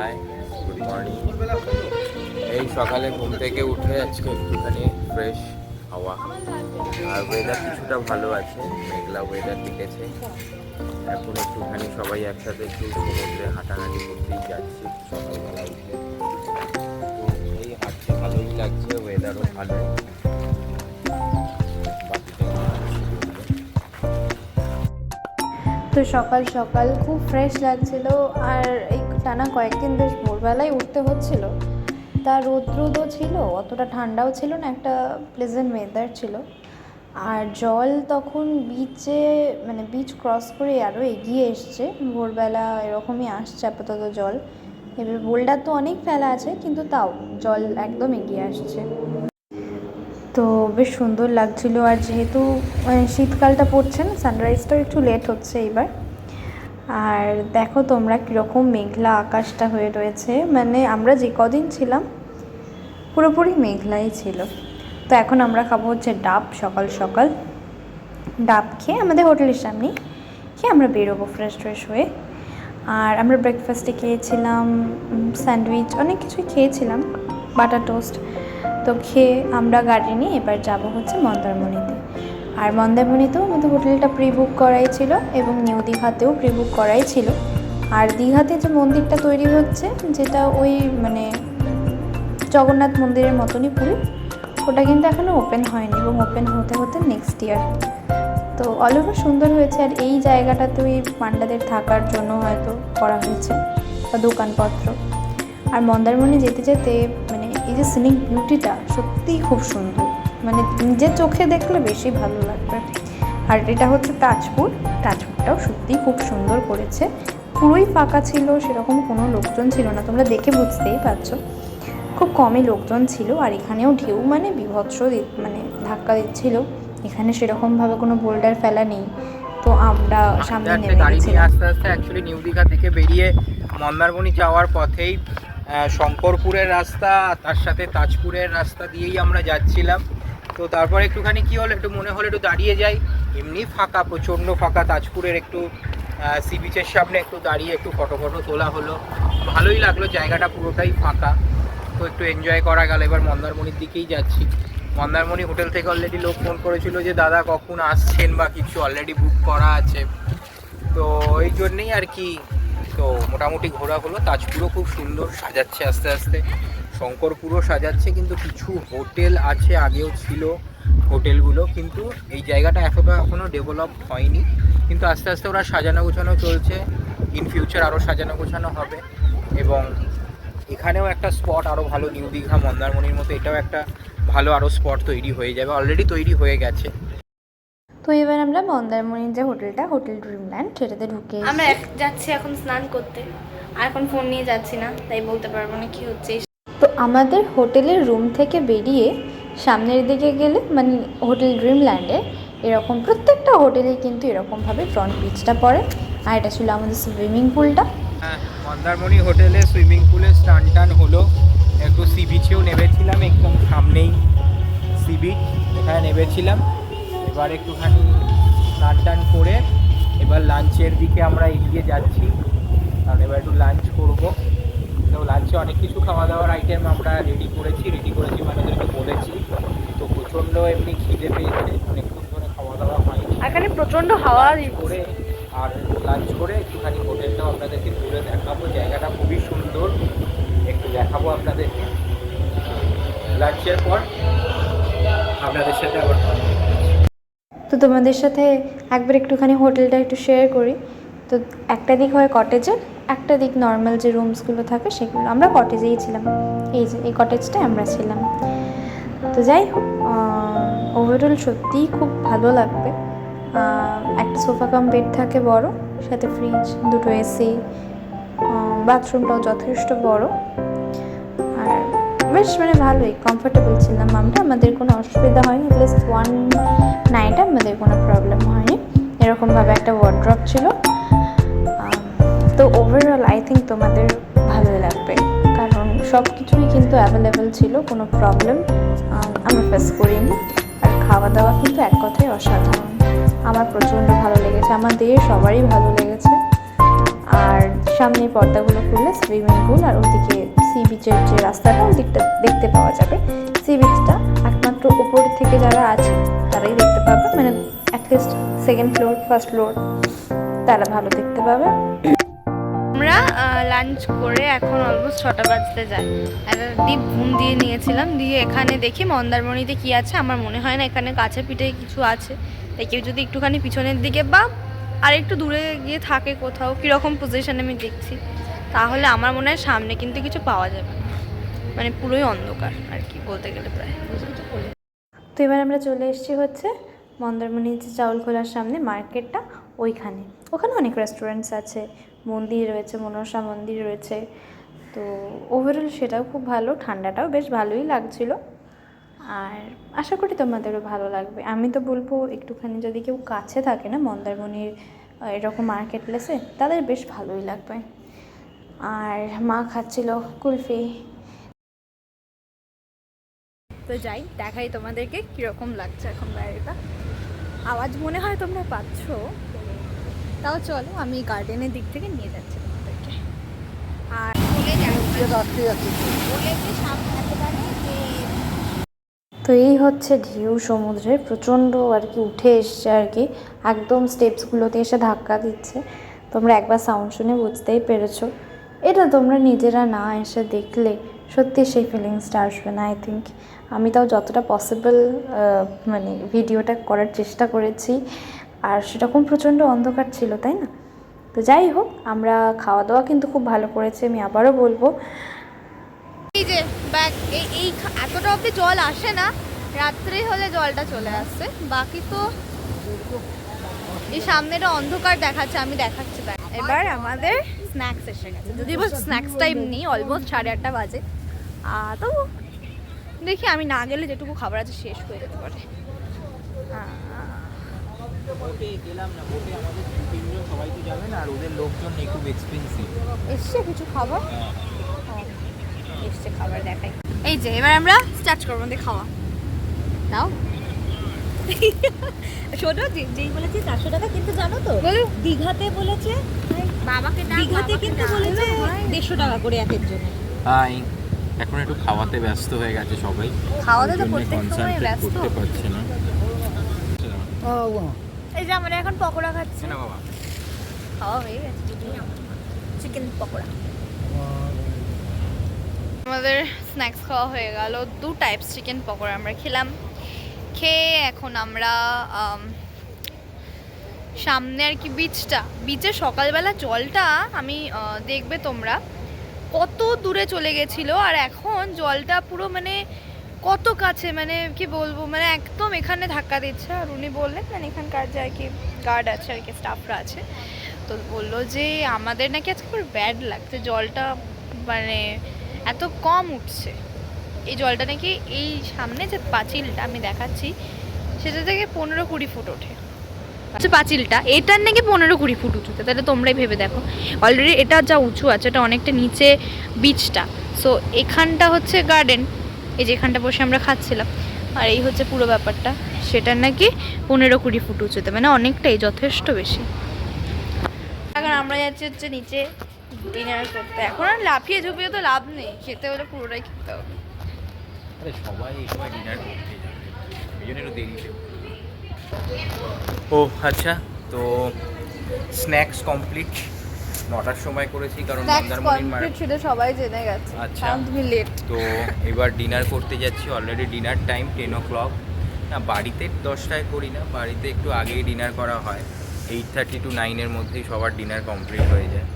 Hi good morning. এই সকালে ঘুম থেকে উঠে আজকে একটুখানি ফ্রেশ হাওয়া। আর ওয়েদার কিছুটা ভালো আছে, মেঘলা ওয়েদার দিকেছে। এখন একটুখানি সবাই একসাথে একটু সমুদ্রে হাঁটাহাঁটি করতেই যাচ্ছি, সকালবেলা উঠে। এই হাঁটতে ভালোই লাগছে ওয়েদারও ভালো। তো সকাল সকাল খুব ফ্রেশ লাগছিল, আর এই টানা কয়েকদিন বেশ ভোরবেলায় উঠতে হচ্ছিল। তা রোদ রোদও ছিল, অতটা ঠান্ডাও ছিল না, একটা প্লেজেন্ট ওয়েদার ছিল। আর জল তখন বিচে মানে বিচ ক্রস করে আরও এগিয়ে এসছে। ভোরবেলা এরকমই আসছে আপাতত জল। এবার বোল্ডার তো অনেক ফেলা আছে, কিন্তু তাও জল একদম এগিয়ে আসছে। তো বেশ সুন্দর লাগছিল। আর যেহেতু মানে শীতকালটা পড়ছে না সানরাইজটাও একটু লেট হচ্ছে এবার। আর দেখো তোমরা কীরকম মেঘলা আকাশটা হয়ে রয়েছে। মানে আমরা যে কদিন ছিলাম, পুরোপুরি মেঘলাই ছিল। তো এখন আমরা খাব হচ্ছে ডাব সকাল সকাল। ডাব খেয়ে আমাদের হোটেলের সামনে খেয়ে আমরা বেরোবো ফ্রেশ ট্রেশ হয়ে। আর আমরা ব্রেকফাস্টে খেয়েছিলাম স্যান্ডউইচ অনেক কিছুই খেয়েছিলাম, বাটার টোস্ট তো খেয়ে আমরা গাড়ি নিয়ে এবার যাব হচ্ছে মন্দারমণিতে। আর মন্দারমণিতেও আমাদের হোটেলটা প্রি বুক করাই ছিল এবং নিউ দীঘাতেও প্রি বুক করাই ছিল। আর দীঘাতে যে মন্দিরটা তৈরি হচ্ছে, যেটা ওই মানে জগন্নাথ মন্দিরের মতনই পুরী, ওটা কিন্তু এখনও ওপেন হয়নি এবং ওপেন হতে হতে নেক্সট ইয়ার তো অল ওভার সুন্দর হয়েছে আর এই জায়গাটাতে ওই পান্ডাদের থাকার জন্য হয়তো করা হয়েছে বা দোকানপত্র। আর মন্দারমণি যেতে যেতে মানে এই যে সিনিক বিউটিটা সত্যিই খুব সুন্দর। মানে নিজের চোখে দেখলে বেশি ভালো লাগবে। আর এটা হচ্ছে তাজপুর। তাজপুরটাও সত্যিই খুব সুন্দর করেছে। পুরোই ফাঁকা ছিল সেরকম কোনো লোকজন ছিল না। তোমরা দেখে বুঝতেই পারছ। খুব কমই লোকজন ছিল আর এখানেও ঢেউ মানে বিভৎস মানে ধাক্কা দিচ্ছিল। এখানে সেরকমভাবে কোনো বোল্ডার ফেলা নেই। তো আমরা সামনে আস্তে আস্তে নেমে গেছিলাম আস্তে আস্তে অ্যাকচুয়ালি নিউ দীঘা থেকে বেরিয়ে মন্দারমণি যাওয়ার পথেই শঙ্করপুরের রাস্তা তার সাথে তাজপুরের রাস্তা দিয়েই আমরা যাচ্ছিলাম। তো তারপর একটুখানি কি হলো, একটু মনে হলো একটু দাঁড়িয়ে যাই। এমনি ফাঁকা, প্রচণ্ড ফাঁকা তাজপুরের একটু সি বিচের সামনে একটু দাঁড়িয়ে একটু ফটো ফটো তোলা হলো। ভালোই লাগল, জায়গাটা পুরোটাই ফাঁকা। তো একটু এনজয় করা গেল, এবার মন্দারমণির দিকেই যাচ্ছি। মন্দারমণি হোটেল থেকে অলরেডি লোক ফোন করেছিল যে, দাদা, কখন আসছেন বা কিছু অলরেডি বুক করা আছে? তো এই জন্যেই আর কি, তো মোটামুটি ঘোরা হলো তাজপুরও খুব সুন্দর, সাজাচ্ছে আস্তে আস্তে। শঙ্করপুরও সাজাচ্ছে কিন্তু কিছু হোটেল আছে আগেও ছিল হোটেলগুলো কিন্তু এই জায়গাটা এতটা এখনও ডেভেলপ হয়নি। কিন্তু আস্তে আস্তে ওরা সাজানো গোছানো চলছে ইন ফিউচার আরও সাজানো গোছানো হবে। এবং এখানেও একটা স্পট আরও ভালো নিউ দীঘা মন্দারমণির মতো এটাও একটা ভালো আরও স্পট তৈরি হয়ে যাবে অলরেডি তৈরি হয়ে গেছে। তো এবার আমরা মন্দারমণির যে হোটেলটা হোটেল ড্রিমল্যান্ড সেটাতে ঢুকে আমরা যাচ্ছি এখন স্নান করতে। আর এখন ফোন নিয়ে যাচ্ছি না তাই বলতে পারব না কি হচ্ছে। তো আমাদের হোটেলের রুম থেকে বেরিয়ে সামনের দিকে গেলে মানে হোটেল ড্রিমল্যান্ডে, এরকম প্রত্যেকটা হোটেলেই কিন্তু এরকমভাবে ফ্রন্ট বিচটা পড়ে। আর এটা ছিল আমাদের সুইমিং পুলটা হ্যাঁ মন্দারমণি হোটেলে সুইমিং পুলে স্নান টান হলো। একটু সি বিচেও নেমেছিলাম, একদম সামনেই সি বিচ এখানে নেমেছিলাম। এবার একটুখানি স্নান টান করে, এবার লাঞ্চের দিকে আমরা এগিয়ে যাচ্ছি। কারণ এবার একটু লাঞ্চ করব। তো লাঞ্চে অনেক কিছু খাওয়া দাওয়ার আইটেম আমরা রেডি করেছি রেডি করেছি মানে ওদেরকে বলেছি। তো প্রচণ্ড এমনি খিদে পেয়েছে অনেকক্ষণ ধরে খাওয়া দাওয়া হয়নি এখানে প্রচণ্ড হাওয়া করে আর লাঞ্চ করে একটুখানি হোটেলটাও আপনাদেরকে ঘুরে দেখাবো। জায়গাটা খুবই সুন্দর একটু দেখাবো আপনাদেরকে। লাঞ্চের পর আপনাদের সাথে আবার তো তোমাদের সাথে একবার একটুখানি হোটেলটা একটু শেয়ার করি। তো একটা দিক হয় কটেজের একটা দিক নর্মাল যে রুমসগুলো থাকে সেগুলো। আমরা কটেজেই ছিলাম। এই যে, এই কটেজটায় আমরা ছিলাম। তো যাই হোক ওভারঅল সত্যিই খুব ভালো লাগবে। একটা সোফা কাম বেড থাকে বড়, সাথে ফ্রিজ দুটো এসি বাথরুমটাও যথেষ্ট বড়। আর বেশ মানে ভালোই কমফোর্টেবল ছিলাম আমরা। আমাদের কোনো অসুবিধা হয়নি প্লাস ওয়ান নাইটে আমাদের কোনো প্রবলেম হয়নি। এরকমভাবে একটা ওয়ার্ড্রপ ছিল। তো ওভারঅল আই থিঙ্ক তোমাদের ভালো লাগবে। কারণ সব কিছুই কিন্তু অ্যাভেলেবেল ছিল, কোনো প্রবলেম আমরা ফেস করিনি। আর খাওয়া দাওয়া কিন্তু এক কথায় অসাধারণ। আমার প্রচণ্ড ভালো লেগেছে, আমাদের সবারই ভালো লেগেছে। আর সামনে পর্দাগুলো খুললে সুইমিং পুল আর ওদিকে সি বিচের যে রাস্তাটা, ওই দিকটা দেখতে পাওয়া যাবে। সি বিচটা একমাত্র উপর থেকে যারা আছে, তারাই দেখতে পাবে। মানে at least second floor first floor তারা ভালো দেখতে পাবে। আমরা লাঞ্চ করে এখন অলমোস্ট ছটা বাজতে যায়। একটা ডিপ ঘুম দিয়ে নিয়েছিলাম, দিয়ে এখানে দেখি মন্দারমণিতে কি আছে, আমার মনে হয় না এখানে কাছে পিঠে কিছু আছে। তাই কেউ যদি একটুখানি পিছনের দিকে বা আর একটু দূরে গিয়ে থাকে কোথাও, কীরকম পজিশানে আমি দেখছি, তাহলে আমার মনে হয় সামনে কিন্তু কিছু পাওয়া যাবে মানে পুরোই অন্ধকার আর কি, বলতে গেলে প্রায়। তো এবার আমরা চলে এসেছি হচ্ছে মন্দারমণির যে চাউল খোলার সামনে মার্কেটটা, ওইখানে। ওখানে অনেক রেস্টুরেন্টস আছে। মন্দির রয়েছে, মনসা মন্দির রয়েছে। তো ওভারঅল সেটাও খুব ভালো, ঠান্ডাটাও বেশ ভালোই লাগছিল। আর আশা করি তোমাদেরও ভালো লাগবে। আমি তো বলব, একটুখানি যদি কেউ কাছে থাকে না মন্দারমণির এরকম মার্কেট প্লেসে তাদের বেশ ভালোই লাগবে। আর মা খাচ্ছিল কুলফি। তো যাই, দেখাই তোমাদেরকে কীরকম লাগছে এখন বাইরেটা আওয়াজ মনে হয় তোমরা পাচ্ছ। তাও চলো আমি গার্ডেনের দিক থেকে নিয়ে যাচ্ছি তোমাদেরকে। আর বলে যাচ্ছি বলে সামনে একেবারে তো এই হচ্ছে ঢেউ সমুদ্রে প্রচণ্ড আর কি উঠে এসছে আর কি। একদম স্টেপসগুলোতে এসে ধাক্কা দিচ্ছে। তোমরা একবার সাউন্ড শুনে বুঝতেই পেরেছ। এটা তোমরা নিজেরা না এসে দেখলে সত্যি সেই ফিলিংসটা আসবে না আই থিঙ্ক আমি তাও যতটা পসিবল মানে ভিডিওটা করার চেষ্টা করেছি। আর সেরকম প্রচণ্ড অন্ধকার ছিল তাই না? তো যাই হোক আমরা খাওয়া দাওয়া কিন্তু খুব ভালো করেছি আমি আবারও বলব। এই যে ব্যাগ এই এতটা অবধি জল আসে না রাত্রে হলে জলটা চলে আসছে বাকি তো এই সামনেটা অন্ধকার দেখাচ্ছে আমি দেখাচ্ছি দেখ এবার আমাদের স্ন্যাক্স এসে গেছে যদি স্ন্যাক্স টাইম নেই অলমোস্ট সাড়ে আটটা বাজে। আহ, তো দেখি আমি না গেলে যেটুকু খাবার আছে শেষ হয়ে যেতে পারে। আহ, বোটে গেলাম না বোটে আমাদের তিনজন সবাই তো যাবে না আর ওদের লোকজন নেই খুব এক্সপেন্সিভ এসছে কিছু খাবার? এসছে খাবার দেখাই। এই যে এবার আমরা স্টার্ট করব আমাদের খাওয়া। নাও। শোনো যেই বলেছি চারশো টাকা কিন্তু জানো তো বলো। দীঘাতে বলেছে বাবাকে দীঘাতে কিন্তু বলেছে দেড়শো টাকা করে একের জন্য। হাই এখন একটু খাওয়াতে ব্যস্ত হয়ে গেছে সবাই। খাওয়াতে তো প্রত্যেক সময় ব্যস্ত। করতে পারছে না। এই যে আমরা এখন পকোড়া খাচ্ছি। না বাবা। খাওয়া হয়ে গেছে চিকেন পকোড়া। আমাদের স্ন্যাক্স খাওয়া হয়ে গেল। দু টাইপস চিকেন পকোড়া আমরা খেলাম। খেয়ে এখন আমরা সামনে আর কি বিচটা বিচে সকালবেলা জলটা আমি দেখবে তোমরা। কত দূরে চলে গেছিল আর এখন জলটা পুরো মানে কত কাছে মানে কি বলব মানে একদম এখানে ধাক্কা দিচ্ছে। আর উনি বললেন মানে এখানকার যে আর কি গার্ড আছে, আর কি স্টাফরা আছে। তো বলল যে, আমাদের নাকি আজকে ব্যাড লাগছে, জলটা মানে এত কম উঠছে। এই জলটা নাকি এই সামনে যে পাঁচিলটা আমি দেখাচ্ছি, সেটা থেকে পনেরো কুড়ি ফুট ওঠে। আচ্ছা পাঁচিলটা, এটার নাকি পনেরো কুড়ি ফুট উঁচুতে, তাহলে তোমরাই ভেবে দেখো। অলরেডি এটা যা উঁচু আছে, এটা অনেকটা নিচে বিচটা সো এখানটা হচ্ছে গার্ডেন এই যে এখানটা বসে আমরা খাচ্ছিলাম। আর এই হচ্ছে পুরো ব্যাপারটা। সেটার নাকি পনেরো কুড়ি ফুট উঁচুতে মানে অনেকটাই, যথেষ্ট বেশি। এখন আমরা যাচ্ছি হচ্ছে নিচে ডিনার করতে। এখন আর লাফিয়ে ঝুপিয়ে তো লাভ নেই। খেতে হলে পুরোটাই খেতে হবে। আরে সবাই ডিনার ও আচ্ছা। তো, স্ন্যাক্স কমপ্লিট। নটার সময় করেছি কারণ মন্দারমণির সেটা সবাই জেনে গেছে। আচ্ছা। তুমি লেট তো এবার ডিনার করতে যাচ্ছি already dinner time ten o'clock না বাড়িতে দশটায় করি না বাড়িতে একটু আগেই ডিনার করা হয়। এইট থার্টি টু নাইনের মধ্যেই সবার ডিনার কমপ্লিট হয়ে যায়।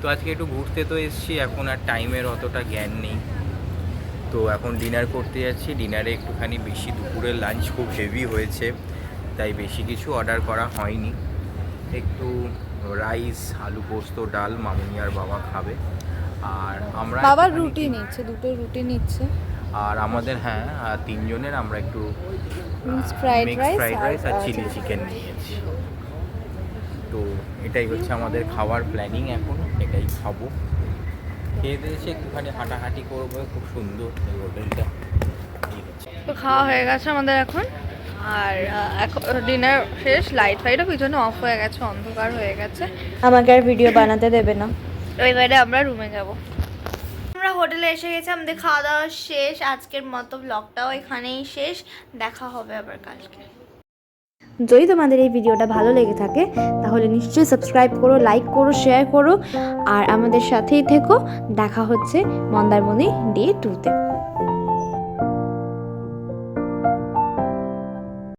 তো আজকে একটু ঘুরতে তো এসেছি এখন আর টাইমের অতটা জ্ঞান নেই। তো এখন ডিনার করতে যাচ্ছি ডিনারে একটুখানি বেশি দুপুরের লাঞ্চ খুব হেভি হয়েছে তাই বেশি কিছু অর্ডার করা হয়নি। একটু রাইস আলু পোস্ত ডাল মামুনি আর বাবা খাবে। আর আমরা বাবার রুটি নিচ্ছে দুটো রুটি নিচ্ছে। আর আমাদের হ্যাঁ আর তিনজনের আমরা একটু ফ্রাইড রাইস আর চিলি চিকেন নিয়েছি। তো এটাই হচ্ছে আমাদের খাওয়ার প্ল্যানিং এখন এটাই খাব। খেয়ে দিয়েছি একটুখানি হাঁটাহাঁটি করব খুব সুন্দর এই হোটেলটা। তো খাওয়া হয়ে গেছে আমাদের এখন। আর এখন ডিনার শেষ লাইট ফাইটও পিছনে অফ হয়ে গেছে অন্ধকার হয়ে গেছে। আমাকে আর ভিডিও বানাতে দেবে না। এবারে আমরা রুমে যাব। আমরা হোটেলে এসে গেছি আমাদের খাওয়া দাওয়া শেষ আজকের মতো ব্লগটাও এখানেই শেষ। দেখা হবে আবার কালকে। যদি তোমাদের এই ভিডিওটা ভালো লেগে থাকে তাহলে নিশ্চয়ই সাবস্ক্রাইব করো লাইক করো শেয়ার করো। আর আমাদের সাথেই থেকো। দেখা হচ্ছে মন্দারমণি ডে টুতে